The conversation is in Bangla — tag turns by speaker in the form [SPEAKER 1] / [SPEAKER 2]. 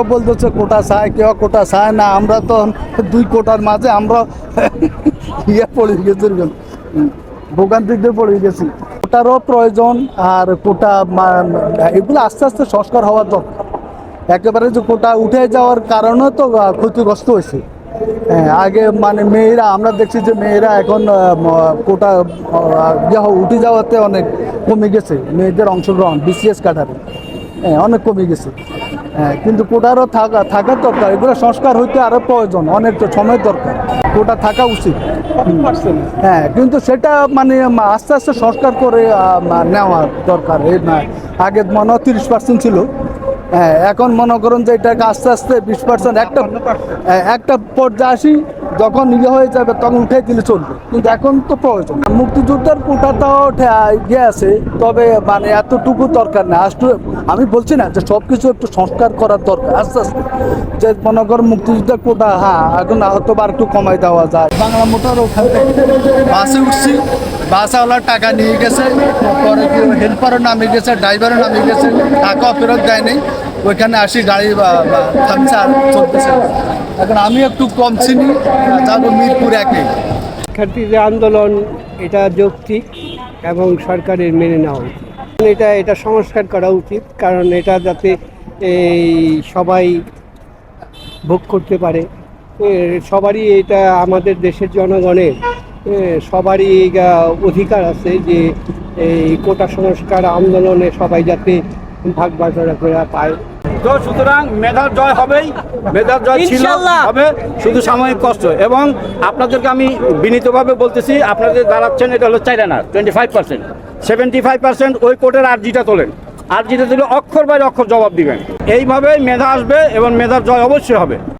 [SPEAKER 1] কেউ বলতেছে কোটা চায় কেউ কোটা চায় না আমরা তো দুই কোটার মাঝে আমরা ইয়ে পড়ে গেছি ভোগান্তিতে পড়ে গেছি। কোটারও প্রয়োজন আর কোটা এগুলো আস্তে আস্তে সংস্কার হওয়ার দরকার। একেবারে যে কোটা উঠে যাওয়ার কারণে তো ক্ষতিগ্রস্ত হয়েছে। হ্যাঁ, আগে মানে মেয়েরা আমরা দেখছি যে মেয়েরা এখন কোটা ইয়ে উঠে যাওয়াতে অনেক কমে গেছে। মেয়েদের অংশগ্রহণ বিসিএস কাটারে হ্যাঁ অনেক কমে গেছে। কিন্তু কোটারও থাকা থাকার দরকার। এগুলো সংস্কার হইতে আরও প্রয়োজন অনেক সময় দরকার। কোটা থাকা উচিত। হ্যাঁ কিন্তু সেটা মানে আস্তে আস্তে সংস্কার করে নেওয়া দরকার। এই না আগে মনে হয় তিরিশ পার্সেন্ট ছিল। হ্যাঁ এখন মনে করুন যে এটাকে আস্তে আস্তে বিশ পার্সেন্ট একটা হ্যাঁ, একটা পর্যায়ে আসি যখন ইয়ে হয়ে যাবে, তখন উঠে দিলে চলবে। কিন্তু এখন তো প্রয়োজন। মুক্তিযুদ্ধের কোটা তো ইয়ে আছে, তবে মানে এতটুকু দরকার না। আসলে আমি বলছি না যে সব কিছু একটু সংস্কার করার দরকার। আস্তে আস্তে। যে মনে কর মুক্তিযুদ্ধের কোটা হ্যাঁ এখন হয়তো বা একটু কমাই দেওয়া যায়। বাংলা মোটর ওখান থেকে বাসে উঠছি। বাসওয়ালার টাকা নিয়ে গেছে, পরে হেল্পারও নামে গেছে ড্রাইভারও নামে গেছে, টাকাও ফেরত দেয়নি। ওইখানে আসি গাড়ি থামছে আর চলতেছে। এখন আমি একটু কম চিনি যাব মিরপুর একে।
[SPEAKER 2] শিক্ষার্থীদের আন্দোলন, এটা যৌক্তিক এবং সরকারের মেনে নেওয়া উচিত। এটা এটা সংস্কার করা উচিত, কারণ এটা যাতে এই সবাই ভোগ করতে পারে। সবারই এটা আমাদের দেশের জনগণের সবারই অধিকার আছে যে এই কোটা সংস্কার আন্দোলনে সবাই যাতে ভাগ বাটোয়ারা করে পায়।
[SPEAKER 3] তো সুতরাং মেধার জয় হবেই মেধার জয় ছিল হবে শুধু সাময়িক কষ্ট। এবং আপনাদেরকে আমি বিনীতভাবে বলতেছি আপনাদের দাঁড়াচ্ছেন এটা হলো চাইনা না twenty five percent seventy five percent ওই কোর্টের আর্জিটা তোলেন। আর্জিটা দিলে অক্ষর বাইরে অক্ষর জবাব দিবেন। এইভাবেই মেধা আসবে এবং মেধার জয় অবশ্যই হবে।